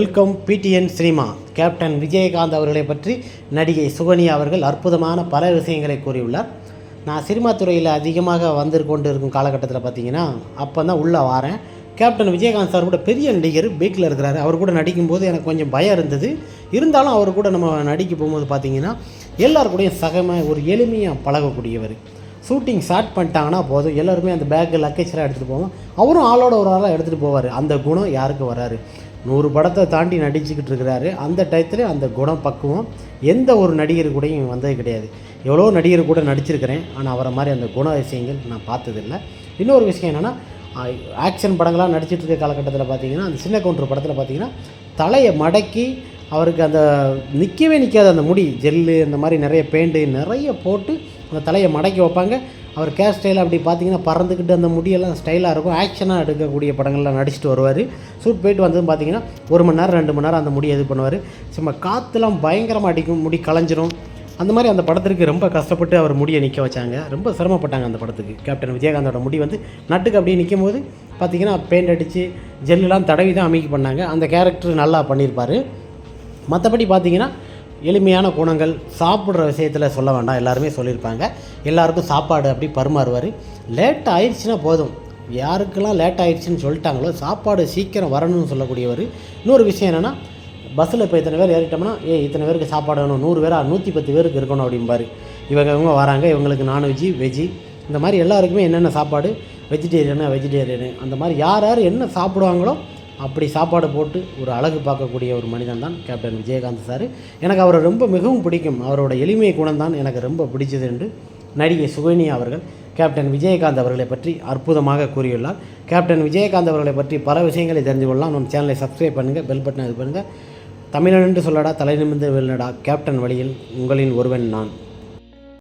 Welcome PTN cinema captain Vijayakanth அவர்களை பற்றி நடிகை சுகன்யா அவர்கள் அற்புதமான பல விஷயங்களை கூறியுள்ளார். நான் சினிமா துறையில் அதிகமாக வந்து கொண்டு இருக்கும் காலகட்டத்தில் பார்த்தீங்கன்னா அப்போ தான் உள்ளே வாரேன். கேப்டன் விஜயகாந்த் சார் கூட பெரிய நடிகர் பீக்கில் இருக்கிறாரு. அவர் கூட நடிக்கும்போது எனக்கு கொஞ்சம் பயம் இருந்தது. இருந்தாலும் அவர் கூட நம்ம நடிக்க போகும்போது பார்த்தீங்கன்னா எல்லார் கூடயும் சகம ஒரு எளிமையாக பழகக்கூடியவர். ஷூட்டிங் ஸ்டார்ட் பண்ணிட்டாங்கன்னா போதும். எல்லோருமே அந்த பேக்கு லக்கேஜ்லாம் எடுத்துகிட்டு போவோம். அவரும் ஆளோட ஒரு ஆளாக எடுத்துகிட்டு போவார். அந்த குணம் யாருக்கு வராரு நூறு படத்தை தாண்டி நடிச்சுக்கிட்டு இருக்கிறாரு. அந்த டயத்துல அந்த குணம் பக்குவம். எந்த ஒரு நடிகர் கூடயும் வந்தது கிடையாது. எவ்வளோ நடிகர் கூட நடிச்சிருக்கிறேன். ஆனால் அவரை மாதிரி அந்த குண விஷயங்கள் நான் பார்த்ததில்ல. இன்னொரு விஷயம் என்னென்னா ஆக்ஷன் படங்களாக நடிச்சிட்டு இருக்க காலகட்டத்தில் பார்த்தீங்கன்னா அந்த சின்ன கவுண்டர் படத்தில் பார்த்தீங்கன்னா தலையை மடக்கி அவருக்கு அந்த நிற்கவே நிற்காது அந்த முடி. ஜெல்லு இந்த மாதிரி நிறைய பெயிண்ட்டு நிறைய போட்டு அந்த தலையை மடக்கி வைப்பாங்க. அவர் கேர் ஸ்டைல் அப்படி பார்த்தீங்கன்னா பறந்துக்கிட்டு அந்த முடியெல்லாம் ஸ்டைலாக இருக்கும். ஆக்ஷனாக எடுக்கக்கூடிய படங்கள்லாம் நடிச்சுட்டு வருவார். ஷூட் போயிட்டு வந்ததும் பார்த்தீங்கன்னா ஒரு மணி நேரம் ரெண்டு மணி நேரம் அந்த முடியை இது பண்ணுவார். சும்மா காற்றுலாம் பயங்கரமாக அடிக்கும். முடி களைஞ்சிரும். அந்த மாதிரி அந்த படத்திற்கு ரொம்ப கஷ்டப்பட்டு அவர் முடியை நிற்க வச்சாங்க. ரொம்ப சிரமப்பட்டாங்க அந்த படத்துக்கு. கேப்டன் விஜயகாந்தோட முடி வந்து நட்டுக்கு அப்படியே நிற்கும் போது பார்த்தீங்கன்னா பெயிண்ட் அடித்து ஜெல்லுலாம் தடவி தான் அமைக்கி பண்ணாங்க. அந்த கேரக்டர் நல்லா பண்ணியிருப்பார். மற்றபடி பார்த்தீங்கன்னா எளிமையான குணங்கள் சாப்பிட்ற விஷயத்தில் சொல்ல வேண்டாம். எல்லாருமே சொல்லியிருப்பாங்க. எல்லாருக்கும் சாப்பாடு அப்படி பரிமாறுவார். லேட் ஆயிடுச்சுன்னா போதும். யாருக்கெல்லாம் லேட் ஆயிடுச்சுன்னு சொல்லிட்டாங்களோ சாப்பாடு சீக்கிரம் வரணும்னு சொல்லக்கூடியவர். இன்னொரு விஷயம் என்னென்னா பஸ்ஸில் இப்போ இத்தனை பேர் ஏறிட்டோம்னா ஏ இத்தனை பேருக்கு சாப்பாடு வேணும். நூறு பேராக நூற்றி பத்து பேருக்கு இருக்கணும் அப்படிம்பாரு. இவங்க இவங்க வராங்க. இவங்களுக்கு நான்வெஜ்ஜி வெஜ்ஜி. இந்த மாதிரி எல்லாருக்குமே என்னென்ன சாப்பாடு? வெஜிடேரியனா வெஜிடேரியனு. அந்த மாதிரி யார் யார் என்ன சாப்பிடுவாங்களோ அப்படி சாப்பாடு போட்டு ஒரு அழகு பார்க்கக்கூடிய ஒரு மனிதன் தான் கேப்டன் விஜயகாந்த் சார். எனக்கு அவரை ரொம்ப மிகவும் பிடிக்கும். அவரோட எளிமை குணம் தான் எனக்கு ரொம்ப பிடிச்சது என்று நடிகை சுகன்யா அவர்கள் கேப்டன் விஜயகாந்த் அவர்களை பற்றி அற்புதமாக கூறியுள்ளார். கேப்டன் விஜயகாந்த் அவர்களை பற்றி பல விஷயங்களை தெரிந்து கொள்ளலாம். நம்ம சேனலை சப்ஸ்கிரைப் பண்ணுங்கள் பெல் பட்டனை இது பண்ணுங்கள் தமிழன் என்று சொல்லடா தலை நிமிர்ந்து வெல்லடா கேப்டன் வழியில் உங்களின் ஒருவன் நான்.